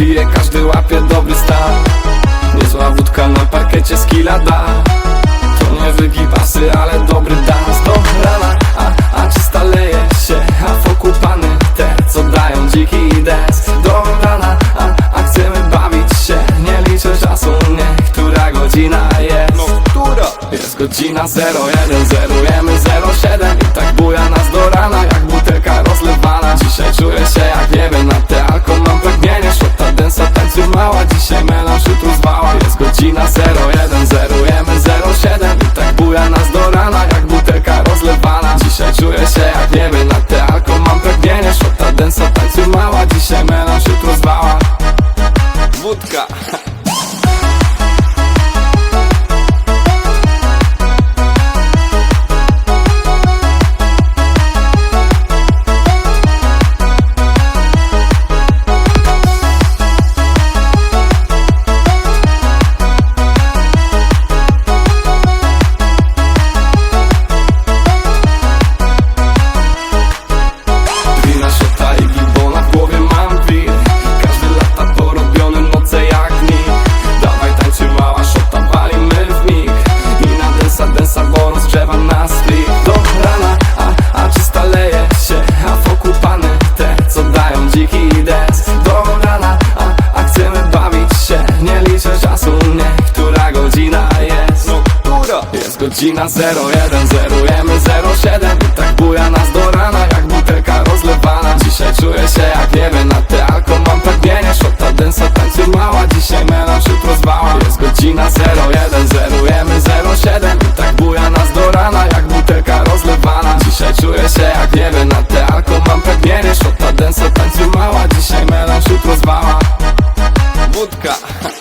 pije, każdy łapie dobry stan. Niezła wódka na parkecie z kila da. To nie wygibasy, ale dobry dans. Do rana, a, a czysta leje się A wokół pany te, co dają dziki dance. Do rana, a, a chcemy bawić się. Nie liczę czasu, nie, która godzina jest. No jest godzina 01, zerujemy 07 I tak buja Wódka densa, bo rozgrzewa nas free Do rana, a, a czysta leje się A wokół pany te, co dają dziki dance Do rana, a, a chcemy bawić się. Nie liczę czasu, nie, która godzina jest. No która? jest godzina 01, zerujemy 07哥。